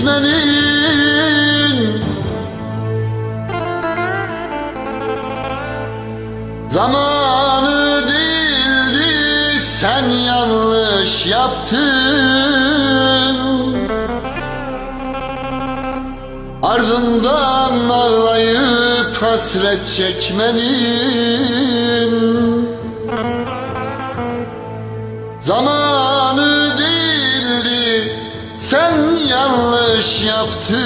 gitmenin Zamanı değildi sen yanlış yaptın. Ardından ağlayıp hasret çekmenin. Zamanı sen yanlış yaptın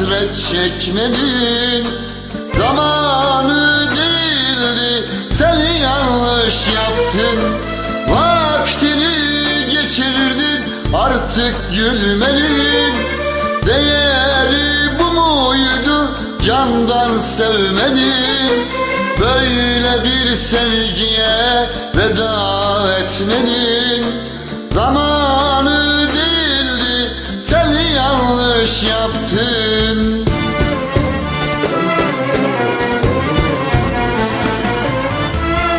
hasret çekmenin Zamanı değildi sen yanlış yaptın Vaktini geçirdin. Artık gülmenin Değeri bu muydu? Candan sevmenin Böyle bir sevgiye veda etmenin Zamanı yanlış yaptın?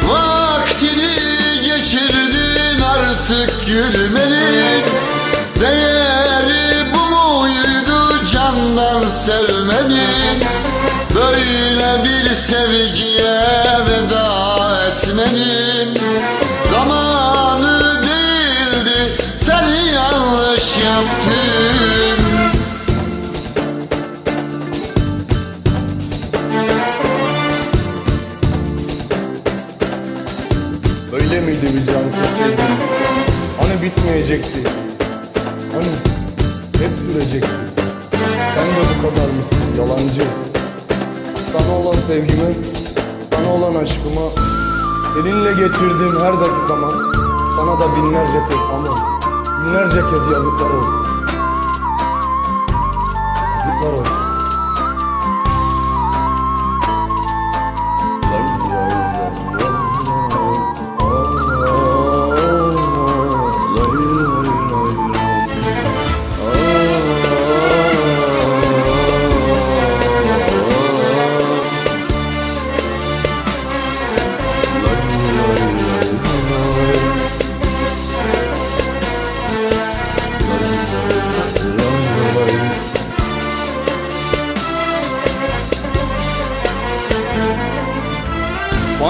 Vaktini geçirdin artık gülmenin. Değeri bu muydu candan sevmenin? Böyle bir sevgiye veda etmenin Cansız sevgi? Hani bitmeyecekti? Hani hep sürecekti? Sen de bu kadar mısın yalancı? Sana olan sevgime, sana olan aşkıma, seninle geçirdiğim her dakikama, sana da binlerce kez ama binlerce kez yazıklar olsun. Yazıklar olsun.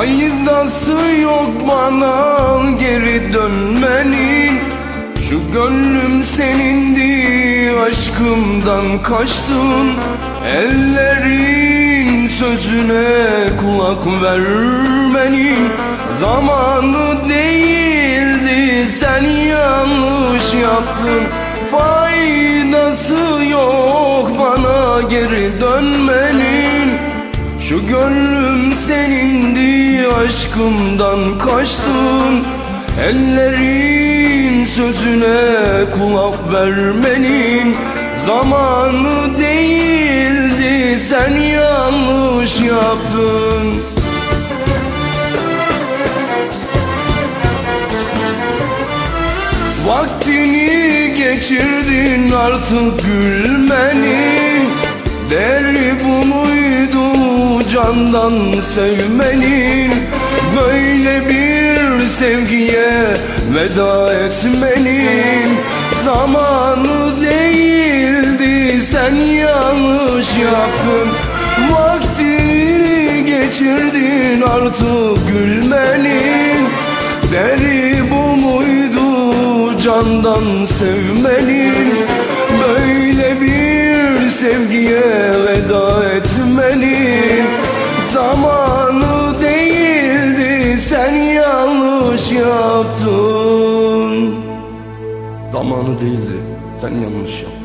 Faydası yok bana geri dönmenin Şu gönlüm senindi aşkımdan kaçtın. Ellerin sözüne kulak vermenin Zamanı değildi sen yanlış yaptın. Faydası yok bana geri dönmenin şu gönlüm senindi aşkımdan kaçtın? Ellerin sözüne kulak vermenin Zamanı değildi sen yanlış yaptın. Vaktini geçirdin artık gülmenin candan sevmenin Böyle bir sevgiye veda etmenin. Zamanı değildi sen yanlış yaptın. Vaktini geçirdin artık gülmenin. Deri bu muydu candan sevmenin? Böyle bir sevgiye veda etmenin Zamanı değildi sen yanlış yaptın. Zamanı değildi sen yanlış yaptın